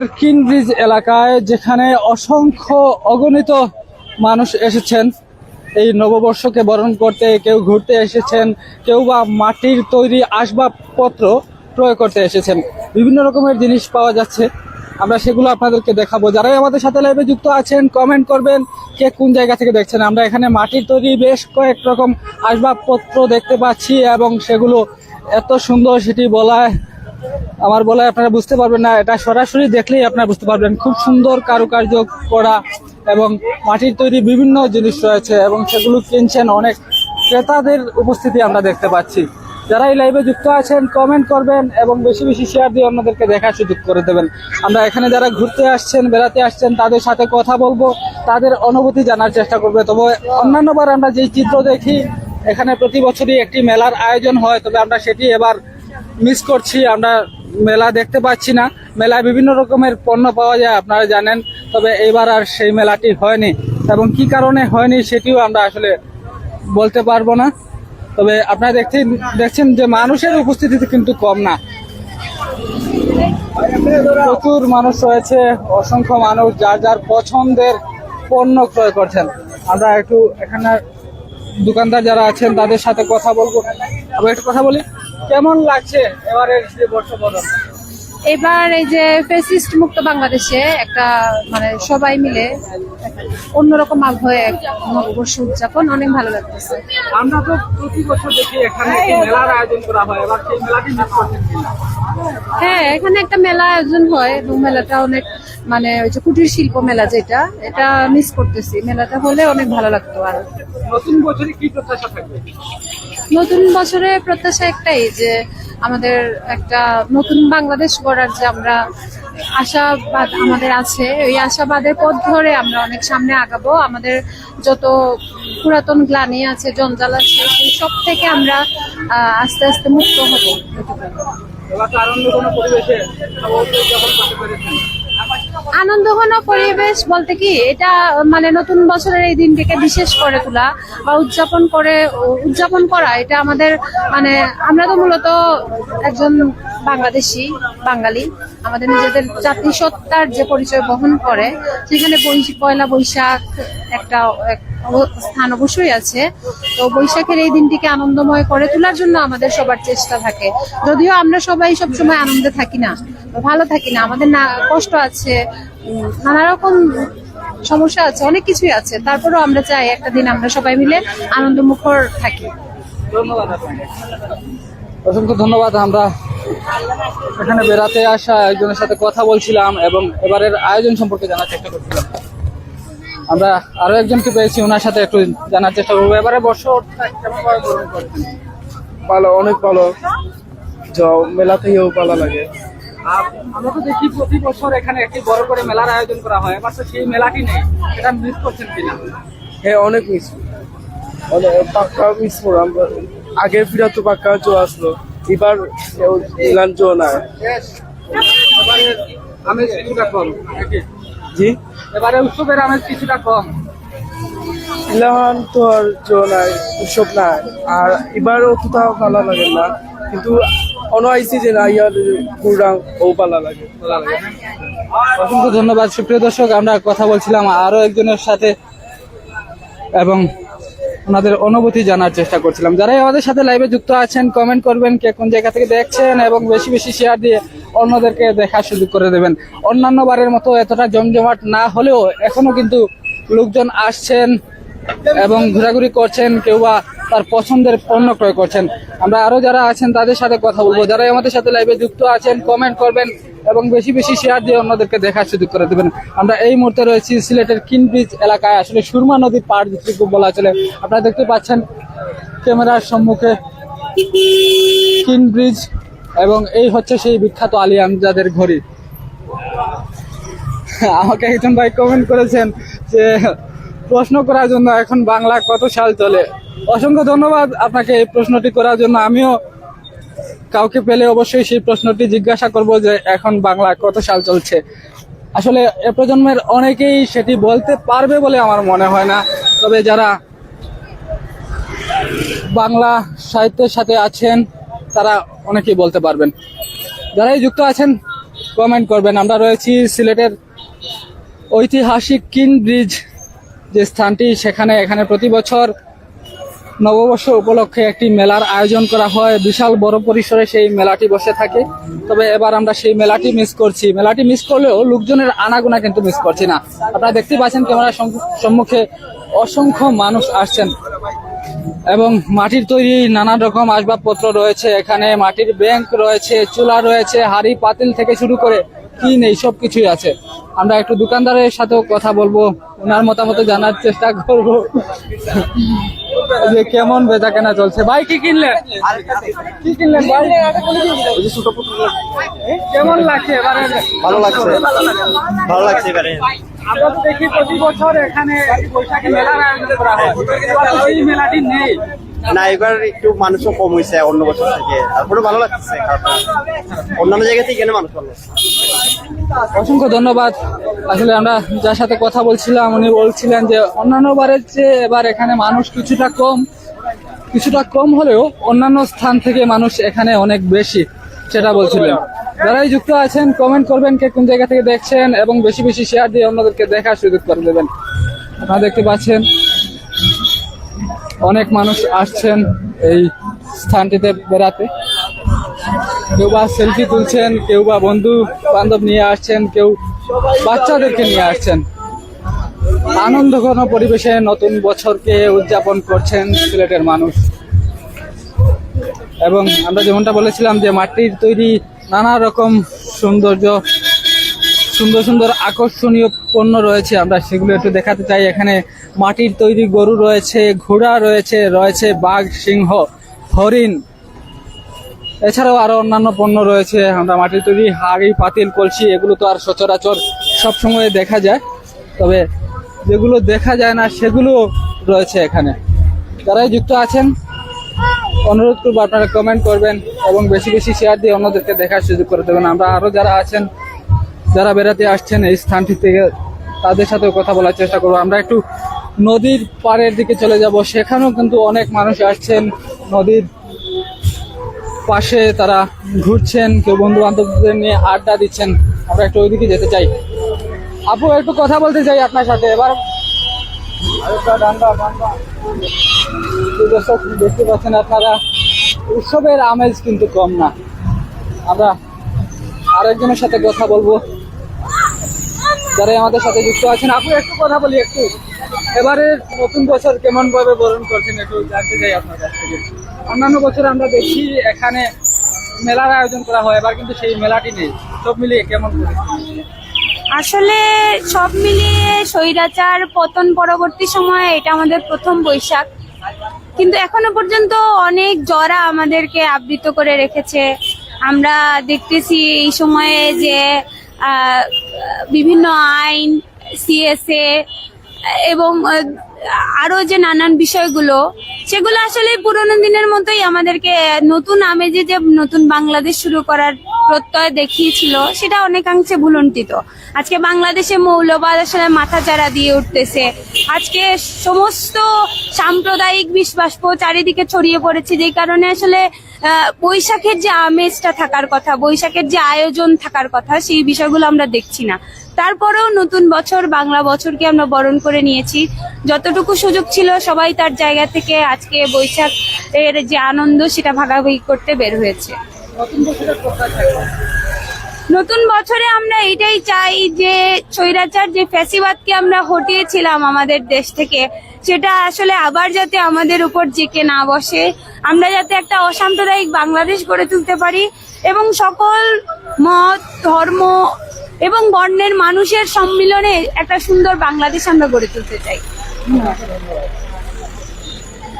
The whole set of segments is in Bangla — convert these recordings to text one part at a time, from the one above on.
কিন ব্রিজ এলাকায় যেখানে অসংখ্য অগণিত মানুষ এসেছেন। এই নববর্ষকে বরণ করতে কেউ ঘুরতে এসেছেন, কেউ বা মাটির তৈরি আসবাবপত্র ক্রয় করতে এসেছেন। বিভিন্ন রকমের জিনিস পাওয়া যাচ্ছে। আমরা সেগুলো আপনাদেরকে দেখাবো। যারাই আমাদের সাথে লাইভে যুক্ত আছেন কমেন্ট করবেন কে কোন জায়গা থেকে দেখছেন। আমরা এখানে মাটির তৈরি বেশ কয়েক রকম আসবাবপত্র দেখতে পাচ্ছি এবং সেগুলো এত সুন্দর সেটি বলায় আমার বলে আপনারা বুঝতে পারবেন না, এটা সরাসরি দেখলেই আপনারা বুঝতে পারবেন। খুব সুন্দর কারুকার্য করা এবং মাটির তৈরি বিভিন্ন জিনিস রয়েছে এবং সেগুলো কিনছেন অনেক ক্রেতাদের উপস্থিতি আমরা দেখতে পাচ্ছি। যারা এই লাইভে যুক্ত আছেন কমেন্ট করবেন এবং বেশি বেশি শেয়ার দিয়ে অন্যদেরকে দেখার সুযোগ করে দেবেন। আমরা এখানে যারা ঘুরতে আসছেন, বেড়াতে আসছেন, তাদের সাথে কথা বলব, তাদের অনুভূতি জানার চেষ্টা করবে। তবে অন্যান্যবার আমরা যেই চিত্র দেখি, এখানে প্রতি বছরই একটি মেলার আয়োজন হয়, তবে আমরা সেটি এবার মিস করছি, আমরা মেলা দেখতে পাচ্ছি না। মেলায় বিভিন্ন রকমের পণ্য পাওয়া যায়, আপনারা জানেন, তবে এবার আর সেই মেলাটি হয়নি। এবং কি কারণে হয়নি সেটিও আমরা আসলে বলতে পারব না। তবে আপনারা দেখতে দেখছেন যে মানুষের উপস্থিতি কিন্তু কম না। প্রচুর মানুষ রয়েছে, অসংখ্য মানুষ যার যার পছন্দের পণ্য ক্রয় করছেন। আমরা একটু এখানে দোকানদার যারা আছেন, তাদের সাথে কথা বলব। আবার একটু কথা বলি। কেমন লাগছে এবারের যে বর্ষবরণ এবার এই যে ফেসিস্ট মুক্ত বাংলাদেশে একটা মানে সবাই মিলে অন্যরকম আবহাওয়া এক নববর্ষ উদযাপন অনেক ভালো লাগতেছে। আমরা তো প্রতি বছর দেখি এখানে মেলার আয়োজন করা হয়। এবার সেই মেলাটি হ্যাঁ এখানে একটা মেলা আয়োজন হয়। এবং মেলাটা অনেক মানে ওই যে কুটির শিল্প মেলা যেটা এটা মিস করতেছি। মেলাটা হলে অনেক ভালো লাগতো আর। নতুন বছরে কি প্রত্যাশা থাকবে? নতুন বছরে প্রত্যাশা একটাই যে আমাদের একটা নতুন বাংলাদেশ গড়ার যে আমরা আশাবাদ আমাদের আছে, এই আশাবাদের পথ ধরে আমরা অনেক সামনে আগাবো। আমাদের যত পুরাতন গ্লানি আছে, জঞ্জাল আছে, সেই সব থেকে আমরা আস্তে আস্তে মুক্ত হব। কোনো পরিবেশে আনন্দ ঘন পরিবেশ বলতে কি, এটা মানে নতুন বছরের এই দিনটিকে বিশেষ করে তোলা বা উদযাপন করে, উদযাপন করা, এটা আমাদের মানে আমরা তো মূলত একজন বাংলাদেশি, বাঙালি। আমাদের নিজেদের জাতিসত্তার যে পরিচয় বহন করে, সেখানে পয়লা বৈশাখ একটা স্থান অবশ্যই আছে। তো বৈশাখের এই দিনটিকে আনন্দময় করে তোলার জন্য আমাদের সবার চেষ্টা থাকে। যদিও আমরা সবাই সবসময় আনন্দে থাকি না ভালো থাকি না আমাদের না কষ্ট আছে নানা রকম সমস্যা আছে অনেক কিছুই আছে। তারপরেও আমরা চাই একটা দিন আমরা সবাই মিলে আনন্দমুখর থাকি। ধন্যবাদ অসংখ্য ধন্যবাদ আমরা এখানে বেড়াতে আসা একজনের সাথে কথা বলছিলাম এবং এবারের আয়োজন সম্পর্কে জানার চেষ্টা করছিলাম। আমরা আরও একজনকে পেয়েছি ওনার সাথে একটু জানার চেষ্টা করব। এবারে বছর ভালো অনেক ভালো। যাও মেলা ভালো লাগে। আমরা তো দেখি প্রতি বছর এখানে একটি বড় করে মেলার আয়োজন করা হয়। এবার তো সেই মেলাটি নেই এটা মিস করছেন কিনা? হ্যাঁ অনেক মিস অনেক পাক্কা মিস করলাম আগে ফিরা তো পাক্কা জো আসলো এবার ইলান জো এবারে আমেজ কিছুটা কম জি? এবারে উৎসবের আমেজ কিছুটা কম। ইলান তো আর জো নাই উৎসব নাই। আর এবারও তো তাও ভালো লাগে না। কিন্তু অন আইসি যে না, ইয়ার লাগে অসংখ্য ধন্যবাদ। সুপ্রিয় দর্শক, আমরা কথা বলছিলাম আরও একজনের সাথে এবং ওনাদের অনুভূতি জানার চেষ্টা করছিলাম। যারাই আমাদের সাথে লাইভে যুক্ত আছেন কমেন্ট করবেন, কে কোন জায়গা থেকে দেখছেন এবং বেশি বেশি শেয়ার দিয়ে অন্যদেরকে দেখার সুযোগ করে দেবেন। অন্যান্য বারের মতো এতটা জমজমাট না হলেও এখনও কিন্তু লোকজন আসছেন। এবং ঘোরাঘুরি করছেন কেউ বা তার পছন্দের পণ্য ক্রয় করছেন। আমরা আরও যারা আছেন, তাদের সাথে কথা বলব। যারা আমাদের সাথে লাইভে যুক্ত আছেন কমেন্ট করবেন এবং বেশি বেশি শেয়ার দিয়ে অন্যদেরকে দেখার সুযোগ করে দেবেন। আমরা এই মুহূর্তে রয়েছি সিলেটের কিনব্রিজ এলাকায়, আসলে সুরমা নদীর পাড় যেটুকু বলা চলে। আপনারা দেখতে পাচ্ছেন ক্যামেরার সম্মুখে কিনব্রিজ এবং এই হচ্ছে সেই বিখ্যাত আলী আমজাদের ঘড়ি। আমাকে একজন ভাই কমেন্ট করেছেন যে প্রশ্ন করার জন্য এখন বাংলা কত সাল চলে? অসংখ্য ধন্যবাদ আপনাকে এই প্রশ্নটি করার জন্য। আমিও কাউকে পেলে অবশ্যই সেই প্রশ্নটি জিজ্ঞাসা করব যে এখন বাংলা কত সাল চলছে? আসলে এ প্রজন্মের অনেকেই সেটি বলতে পারবে বলে আমার মনে হয় না। তবে যারা বাংলা সাহিত্যের সাথে আছেন, তারা অনেকেই বলতে পারবেন। যারাই যুক্ত আছেন কমেন্ট করবেন। আমরা রয়েছি সিলেটের ঐতিহাসিক কিন ব্রিজ যে স্থানটি, সেখানে এখানে প্রতি বছর নববর্ষ উপলক্ষে একটি মেলার আয়োজন করা হয়। বিশাল বড় পরিসরে সেই মেলাটি বসে থাকে। তবে এবার আমরা সেই মেলাটি মিস করছি। মেলাটি মিস করলেও লোকজনের আনাগোনা কিন্তু মিস করছি না। আপনারা দেখতে পাচ্ছেন ক্যামেরার সম্মুখে অসংখ্য মানুষ আসছেন এবং মাটির তৈরি নানা রকম আসবাবপত্র রয়েছে। এখানে মাটির ব্যাংক রয়েছে, চুলা রয়েছে, হাড়ি, পাতিল থেকে শুরু করে কি নেই সব কিছুই আছে। আমরা একটু দোকানদারের সাথেও কথা বলব ওনার মতামত জানার চেষ্টা করব। যে কেমন বেচা কেনা চলছে। ভাই কি কিনলেন? কি কিনলেন ভাই? কেমন লাগছে এবারে? ভালো লাগছে। ভালো লাগছে এবারে। আমরা তো দেখি প্রতি বছর এখানে বৈশাখী মেলার আয়োজন করা হয়। এবার ওই মেলাটি নেই। না এবার একটু মানুষও কম হয়েছে অন্য বছর থেকে। তারপরে ভালো লাগছে অন্যান্য জায়গা থেকে এখানে মানুষ ভালো লাগছে। অসংখ্য ধন্যবাদ। আসলে আমরা যার সাথে কথা বলছিলাম, উনি বলছিলেন যে অন্যান্য বারের চেয়ে এবার এখানে মানুষ কিছুটা কম। কিছুটা কম হলেও অন্যান্য স্থান থেকে মানুষ এখানে অনেক বেশি, সেটা বলছিলেন। যারাই যুক্ত আছেন কমেন্ট করবেন কে কোন জায়গা থেকে দেখছেন এবং বেশি বেশি শেয়ার দিয়ে অন্যদেরকে দেখার সুযোগ করে দেবেন। আপনারা দেখতে পাচ্ছেন, অনেক মানুষ আসছেন এই স্থানটিতে বেড়াতে। কেউ বা সেলফি তুলছেন, কেউ বা বন্ধু বান্ধব নিয়ে আসছেন, কেউ বাচ্চাদেরকে নিয়ে আসছেন। আনন্দ ঘন পরিবেশে নতুন বছরকে উদযাপন করছেন সিলেটের মানুষ। এবং আমরা যেমনটা বলেছিলাম যে মাটির তৈরি নানা রকম সৌন্দর্য, সুন্দর সুন্দর আকর্ষণীয় পণ্য রয়েছে। আমরা সেগুলো একটু দেখাতে চাই। এখানে মাটির তৈরি গরু রয়েছে, ঘোড়া রয়েছে রয়েছে বাঘ, সিংহ, হরিণ এছাড়াও আরও অন্যান্য পণ্য রয়েছে, আমরা মাটির তৈরি হাড়ি, পাতিল, কলসি, এগুলো তো আর সচরাচর সবসময় দেখা যায়। তবে যেগুলো দেখা যায় না, সেগুলো রয়েছে এখানে। যারাই যুক্ত আছেন, অনুরোধ করব আপনারা কমেন্ট করবেন এবং বেশি বেশি শেয়ার দিয়ে অন্যদেরকে দেখার সুযোগ করে দেবেন। আমরা আরও যারা আছেন, যারা বেড়াতে আসছেন এই স্থানটি থেকে, তাদের সাথেও কথা বলার চেষ্টা করব। আমরা একটু নদীর পাড়ের দিকে চলে যাব। সেখানেও কিন্তু অনেক মানুষ আসছেন নদীর পাশে তারা ঘুরছেন, কেউ বন্ধু বান্ধবদের নিয়ে আড্ডা দিচ্ছেন। আমরা একটু ওইদিকে যেতে চাই। আপু, একটু কথা বলতে চাই আপনার সাথে। এবার দেখতে পাচ্ছেন আপনারা, উৎসবের আমেজ কিন্তু কম না। আমরা আরেকজনের সাথে কথা বলব। যারা আমাদের সাথে যুক্ত আছেন। আপু, একটু কথা বলি, একটু। এবারে নতুন বছর কেমন ভাবে বরণ করছেন, একটু জানতে চাই আপনার কাছ থেকে। অন্যান্য বছর আমরা দেখি এখানে মেলার আয়োজন করা হয়, এবার কিন্তু সেই মেলাটি নেই। সব মিলিয়ে কেমন? আসলে সব মিলিয়ে স্বৈরাচার পতন পরবর্তী সময়ে এটা আমাদের প্রথম বৈশাখ। কিন্তু এখনও পর্যন্ত অনেক জরা আমাদেরকে আবৃত করে রেখেছে। আমরা দেখতেছি এই সময়ে যে বিভিন্ন আইন, সিএসএ এবং আরও যে নানান বিষয়গুলো, সেগুলো আসলে পুরোনো দিনের মতোই আমাদেরকে নতুন আমেজে যে নতুন বাংলাদেশ শুরু করার প্রত্যয় দেখিয়েছিল, সেটা অনেকাংশে ভুলন্টিত আজকে বাংলাদেশে মৌলবাদ আসলে মাথা চারা দিয়ে উঠতেছে। আজকে সমস্ত সাম্প্রদায়িক বিশ্বাস চারিদিকে ছড়িয়ে পড়েছে যেই কারণে আসলে বৈশাখের যে আমেজটা থাকার কথা, বৈশাখের যে আয়োজন থাকার কথা, সেই বিষয়গুলো আমরা দেখছি না। তারপরেও নতুন বছর, বাংলা বছরকে আমরা বরণ করে নিয়েছি। যতটুকু সুযোগ ছিল, সবাই তার জায়গা থেকে আজকে বৈশাখ এর যে আনন্দ, সেটা ভাগাভাগি করতে বের হয়েছে। নতুন বছরে আমরা এটাই চাই যে, স্বৈরাচার যে ফ্যাসিবাদকে আমরা হটিয়েছিলাম আমাদের দেশ থেকে, সেটা আসলে আবার যাতে আমাদের উপর জেকে না বসে, আমরা যাতে একটা অসাম্প্রদায়িক বাংলাদেশ গড়ে তুলতে পারি এবং সকল মত, ধর্ম এবং বর্ণের মানুষের সম্মিলনে একটা সুন্দর বাংলাদেশ আমরা গড়ে তুলতে চাই।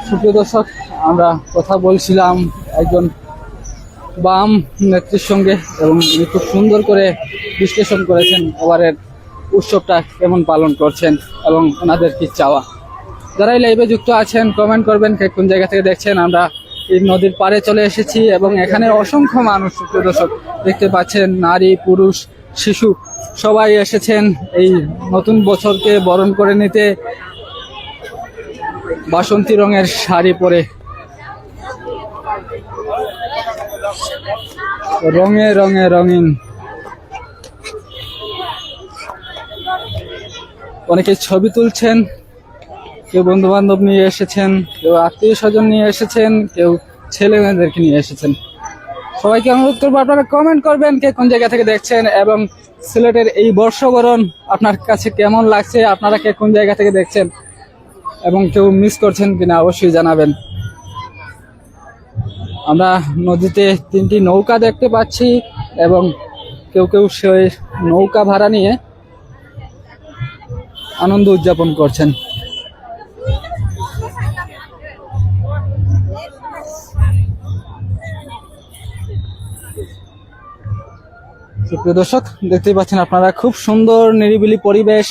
সুপ্রিয় দর্শক, আমরা কথা বলছিলাম একজন বাম নেত্রীর সঙ্গে এবং খুব সুন্দর করে বিশ্লেষণ করেছেন এবারের উৎসবটা কেমন পালন করছেন এবং ওনাদের কি চাওয়া। যারাই লাইভে যুক্ত আছেন কমেন্ট করবেন কোন জায়গা থেকে দেখছেন। আমরা এই নদীর পাড়ে চলে এসেছি এবং এখানে অসংখ্য মানুষ দর্শক, দেখতে পাচ্ছেন নারী, পুরুষ শিশু সবাই এসেছেন এই নতুন বছরকে বরণ করে নিতে। বাসন্তী রঙের শাড়ি পরে। রঙে রঙে রঙিন। অনেকে ছবি তুলছেন, কেউ বন্ধু বান্ধব নিয়ে এসেছেন, কেউ আত্মীয় স্বজন নিয়ে এসেছেন, কেউ ছেলে মেয়েদেরকে নিয়ে এসেছেন। সবাইকে অনুরোধ করব, আপনারা কমেন্ট করবেন কে কোন জায়গা থেকে দেখছেন এবং সিলেটের এই বর্ষবরণ আপনার কাছে কেমন লাগছে, আপনারা কে কোন জায়গা থেকে দেখছেন এবং কেউ মিস করছেন কিনা অবশ্যই জানাবেন। আমরা নদীতে তিনটি নৌকা দেখতে পাচ্ছি এবং কেউ কেউ সেই নৌকা ভাড়া নিয়ে আনন্দ উদযাপন করছেন। সুপ্রিয় দর্শক, দেখতেই পাচ্ছেন আপনারা খুব সুন্দর নিরিবিলি পরিবেশ।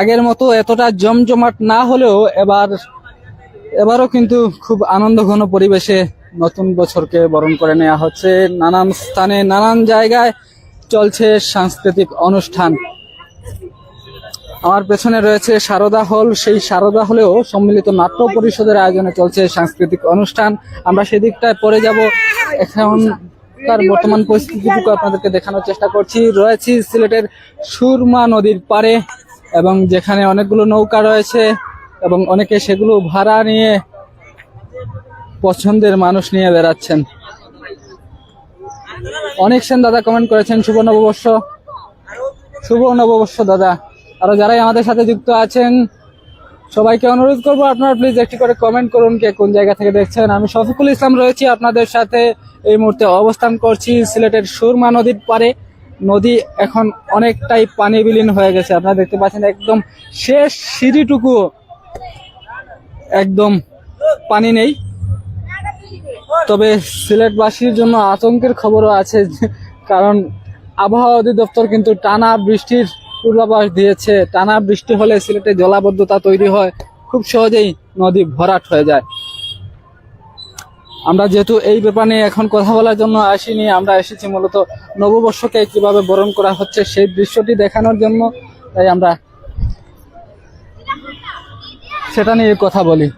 আগের মতো এতটা জমজমাট না হলেও এবার, এবারও কিন্তু খুব আনন্দ ঘন পরিবেশে নতুন বছরকে বরণ করে নেওয়া হচ্ছে। নানান স্থানে, নানান জায়গায় চলছে সাংস্কৃতিক অনুষ্ঠান। আমার পেছনে রয়েছে সারদা হল। সেই সারদা হলেও সম্মিলিত নাট্য পরিষদের আয়োজনে চলছে সাংস্কৃতিক অনুষ্ঠান। আমরা সেদিকটায় পরে যাব। এখনকার বর্তমান পরিস্থিতিটুকু আপনাদেরকে দেখানোর চেষ্টা করছি। রয়েছি সিলেটের সুরমা নদীর পারে এবং যেখানে অনেকগুলো নৌকা রয়েছে এবং অনেকে সেগুলো ভাড়া নিয়ে পছন্দের মানুষ নিয়ে বেড়াচ্ছেন। অনেক সেন দাদা কমেন্ট করেছেন, শুভ নববর্ষ। শুভ নববর্ষ দাদা। আরও যারাই আমাদের সাথে যুক্ত আছেন সবাইকে অনুরোধ করব আপনারা প্লিজ একটি করে কমেন্ট করুন কে কোন জায়গা থেকে দেখছেন। আমি শফিকুল ইসলাম রয়েছি, আপনাদের সাথে এই মুহূর্তে অবস্থান করছি সিলেটের সুরমা নদীর পারে নদী এখন অনেকটাই পানি বিলীন হয়ে গেছে, আপনারা দেখতে পাচ্ছেন একদম শেষ সিঁড়িটুকু। একদম পানি নেই। তবে সিলেটবাসীর জন্য আতঙ্কের খবরও আছে, কারণ আবহাওয়া অধিদপ্তর কিন্তু টানা বৃষ্টির পূর্বাভাস দিয়েছে, টানা বৃষ্টি হলে সিলেটে জলাবদ্ধতা তৈরি হয়, খুব সহজেই নদী ভরাট হয়ে যায়। আমরা যেহেতু এই ব্যাপার নিয়ে এখন কথা বলার জন্য আসিনি, আমরা এসেছি মূলত নববর্ষকে কীভাবে বরণ করা হচ্ছে সেই দৃশ্যটি দেখানোর জন্য, তাই আমরা সেটা নিয়ে কথা বলি।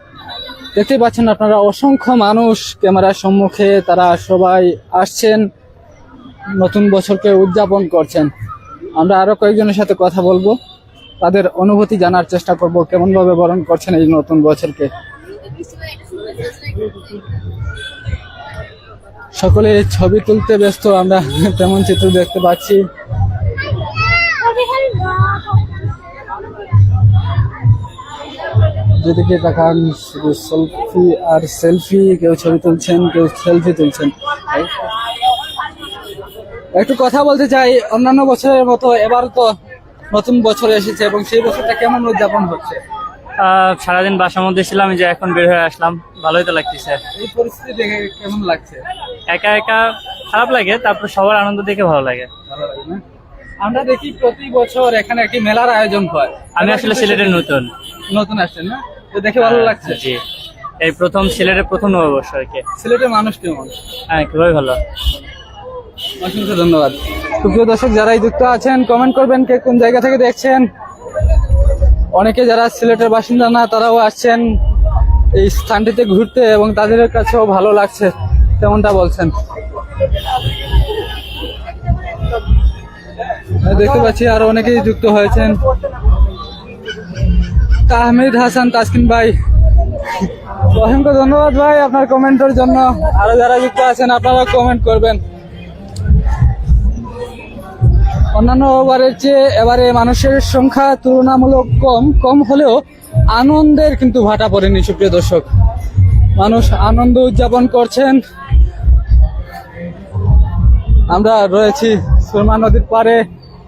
দেখতেই পাচ্ছেন আপনারা, অসংখ্য মানুষ ক্যামেরার সম্মুখে, তারা সবাই আসছেন, নতুন বছরকে উদযাপন করছেন। আমরা আরও কয়েকজনের সাথে কথা বলব। তাদের অনুভূতি জানার চেষ্টা করব কেমন ভাবে বরণ করছেন এই নতুন বছরকে। সকলে ছবি তুলতে ব্যস্ত, আমরা তেমন চিত্র দেখতে পাচ্ছি। যেদিকে তাকান, শুধু সেলফি আর সেলফি কেউ ছবি তুলছেন, কেউ সেলফি তুলছেন। একটু কথা বলতে চাই অন্যান্য বছরের মতো এবার তো নতুন বছর এসেছে এবং সেই বছরটা কেমন উদযাপন হচ্ছে? সারাদিন বাসার মধ্যে ছিলাম যে এখন বের হয়ে আসলাম ভালোই তো লাগতেছে। এই পরিস্থিতি দেখে কেমন লাগছে? একা একা খারাপ লাগে তারপর সবার আনন্দ দেখে ভালো লাগে। ভালো লাগে না? আমরা দেখি প্রতি বছর এখানে একটি মেলার আয়োজন হয়। আমি আসলে সিলেটের নতুন। নতুন আসছেন না? তো দেখে ভালো লাগছে। জি। এই প্রথম সিলেটের প্রথম নববর্ষ আর কি। সিলেটের মানুষ কেমন? হ্যাঁ খুবই ভালো। অসংখ্য ধন্যবাদ। সুপ্রিয় দর্শক যারাই যুক্ত আছেন কমেন্ট করবেন কে কোন জায়গা থেকে দেখছেন। অনেকে যারা সিলেটের বাসিন্দা না, তারাও আসছেন এই স্থানটিতে ঘুরতে এবং তাদের কাছেও ভালো লাগছে, তেমনটা বলছেন। দেখতে পাচ্ছি আরও অনেকেই যুক্ত হয়েছেন। তাহমিদ হাসান, তাসকিন ভাই। অসংখ্য ধন্যবাদ ভাই আপনার কমেন্টের জন্য। আরও যারা যুক্ত আছেন আপনারা কমেন্ট করবেন। অন্যান্য বারের চেয়ে এবারে মানুষের সংখ্যা তুলনামূলক কম কম হলেও আনন্দের কিন্তু ভাটা পড়েনি সুপ্রিয় দর্শক। মানুষ আনন্দ উদযাপন করছেন। আমরা রয়েছি সুরমা নদীর পারে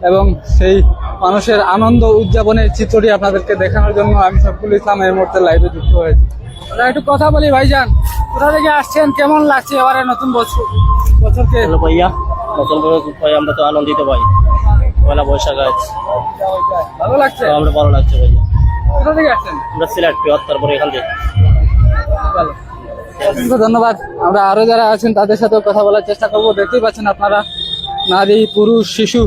এবং সেই মানুষের আনন্দ উদযাপনের চিত্রটি আপনাদেরকে দেখানোর জন্য আমি সবকুল ইসলাম এই মুহূর্তে লাইভে যুক্ত হয়েছি। আমরা একটু কথা বলি ভাইজান, কোথা থেকে আসছেন? কেমন লাগছে এবারে নতুন বছর? বছরকে ভাইয়া নতুন ভাই, আমরা তো আনন্দিত ভাই। পয়লা বৈশাখ আছে ভালো লাগছে? আমরা ভালো লাগছে ভাইয়া। কোথা থেকে আসছেন? আমরা সিলেট এখান থেকে ভালো। অসংখ্য ধন্যবাদ। আমরা আরও যারা আছেন তাদের সাথেও কথা বলার চেষ্টা করব। দেখতেই পাচ্ছেন আপনারা নারী পুরুষ শিশু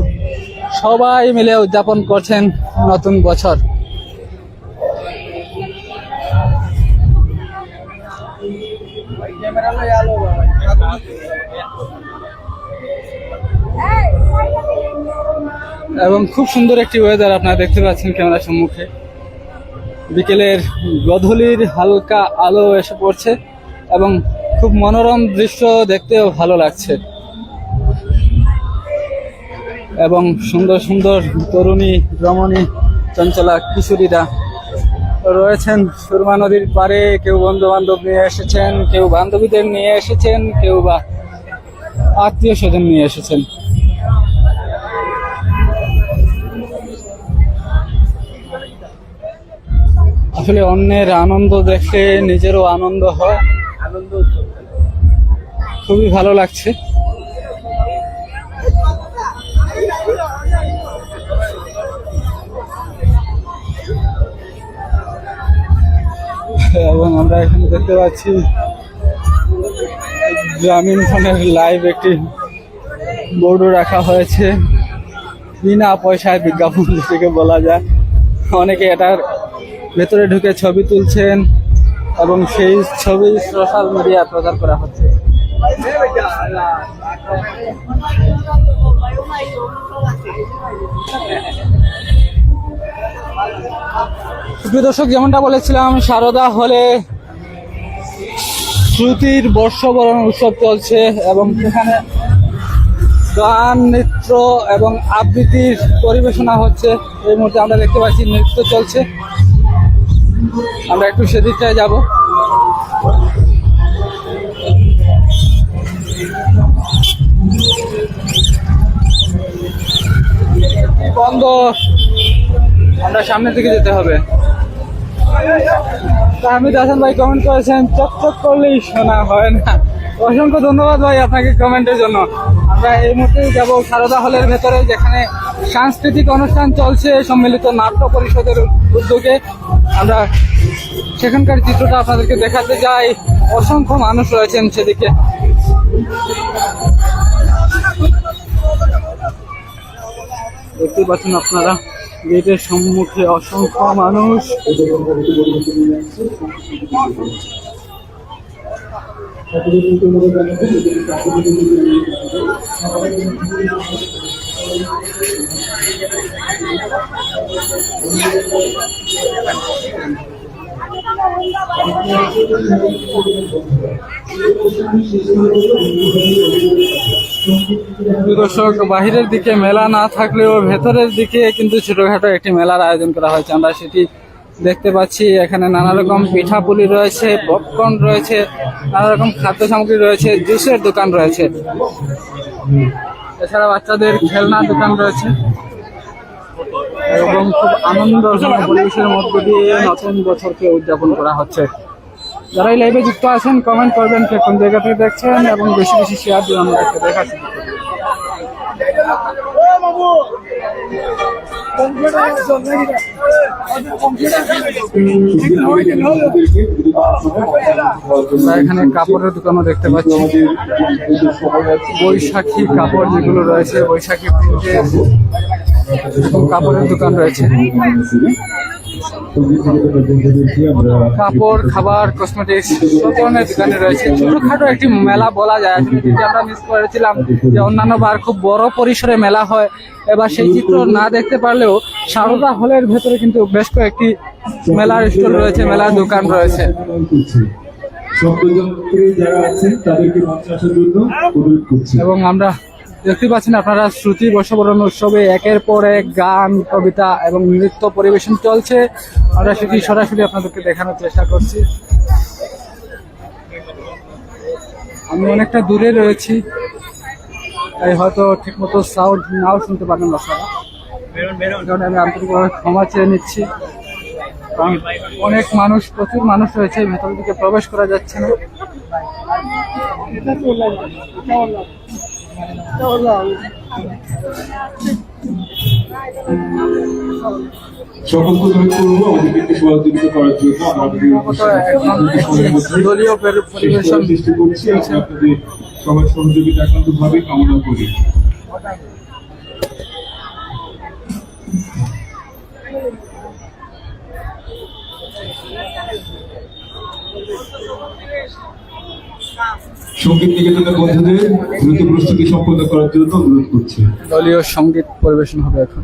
সবাই মিলে উদযাপন করছেন নতুন বছর। এবং খুব সুন্দর একটি ওয়েদার আপনারা দেখতে পাচ্ছেন ক্যামেরার সম্মুখে। বিকেলের গধূলির হালকা আলো এসে পড়ছে এবং খুব মনোরম দৃশ্য দেখতেও ভালো লাগছে। এবং সুন্দর সুন্দর তরুণী, রমণী, চঞ্চলা কিশোরীরা রয়েছেন। সুরমা নদীর পারে কেউ বন্ধু বান্ধব নিয়ে এসেছেন, কেউ বান্ধবীদের নিয়ে এসেছেন, কেউ বা আত্মীয় স্বজন নিয়ে এসেছেন। আসলে অন্যের আনন্দ দেখে নিজেরও আনন্দ হয়। আনন্দ খুবই ভালো লাগছে। এবং আমরা এখানে দেখতে পাচ্ছি গ্রামীণ ফোনের লাইভ একটি বোর্ডও রাখা হয়েছে। বিনা পয়সায় বিজ্ঞাপন থেকে বলা যায়। অনেকে এটার ভেতরে ঢুকে ছবি তুলছেন এবং সেই ছবি সোশ্যাল মিডিয়া প্রচার করা হচ্ছে। প্রিয় দর্শক, যেমনটা বলেছিলাম, সারদা হলে শ্রুতির বর্ষবরণ উৎসব চলছে এবং সেখানে গান, নৃত্য এবং আবৃত্তির পরিবেশনা হচ্ছে। এই মুহূর্তে আমরা দেখতে পাচ্ছি নৃত্য চলছে। আমরা একটু সেদিকটায় যাব। বন্ধ, আমরা সামনের দিকে যেতে হবে। হামিদ হাসান ভাই কমেন্ট করেছেন চকচক করলেই শোনা হয় না। অসংখ্য ধন্যবাদ ভাই আপনাকে কমেন্টের জন্য। আমরা এই মুহূর্তে যাব সারদা হলের ভেতরে, যেখানে সাংস্কৃতিক অনুষ্ঠান চলছে সম্মিলিত নাট্য পরিষদের উদ্যোগে। আমরা সেখানকার চিত্রটা আপনাদেরকে দেখাতে যাই। অসংখ্য মানুষ রয়েছেন সেদিকে। দেখতে পাচ্ছেন আপনারা, গেটের সম্মুখে অসংখ্য মানুষ। দর্শক, বাহিরের দিকে মেলা না থাকলেও ভেতরের দিকে কিন্তু ছোটখাটো একটি মেলার আয়োজন করা হয়েছে। আমরা সেটি দেখতে পাচ্ছি, এখানে নানা রকম পিঠাপুলি রয়েছে পপকর্ন রয়েছে, নানা রকম খাদ্য সামগ্রী রয়েছে, জুসের দোকান রয়েছে। এছাড়া বাচ্চাদের খেলনা দোকান রয়েছে এবং খুব আনন্দজনক পরিবেশের মধ্য দিয়ে নতুন বছরকে উদযাপন করা হচ্ছে যারা এই লাইভে যুক্ত আছেন কমেন্ট করবেন কে কোন জায়গা থেকে দেখছেন, এবং বেশি বেশি শেয়ার দিয়ে আমাদেরকে দেখা করবেন। আমরা এখানে কাপড়ের দোকানও দেখতে পাচ্ছি। বৈশাখী কাপড় যেগুলো রয়েছে, বৈশাখী প্রিন্টের কাপড়ের দোকান রয়েছে। কাপড়, খাবার কসমেটিক্স সব ধরনের দোকানে রয়েছে। ছোটখাটো একটি মেলা বলা যায়, যেটি আমরা মিস করেছিলাম, যে অন্যান্য বার খুব বড় পরিসরে মেলা হয়। এবার সেই চিত্র না দেখতে পারলেও সারদা হলের ভেতরে কিন্তু বেশ কয়েকটি মেলার স্টল রয়েছে, মেলার দোকান রয়েছে। এবং আমরা দেখতে পাচ্ছেন আপনারা শ্রুতি বর্ষবরণ উৎসবে একের পর এক গান, কবিতা এবং নৃত্য পরিবেশন চলছে। আমরা সেটি সরাসরি আপনাদেরকে দেখানোর চেষ্টা করছি। আমি অনেকটা দূরে রয়েছি, তাই হয়তো ঠিকমতো সাউন্ড নাও শুনতে পারেন আপনারা কারণ আমি আন্তরিকভাবে ক্ষমা চেয়ে নিচ্ছি। অনেক মানুষ প্রচুর মানুষ রয়েছে ভেতর দিকে প্রবেশ করা যাচ্ছে না। সকলকে করব আমাদেরকে সহযোগিতা করার জন্য আমরা চেষ্টা করছি আপনাদের সবার সহযোগিতা একান্তভাবে কামনা করি। সংগীত নিকেতনের বন্ধুদের দ্রুত প্রস্তুতি সম্পন্ন করার জন্য অনুরোধ করছি। দলীয় সংগীত পরিবেশন হবে এখন।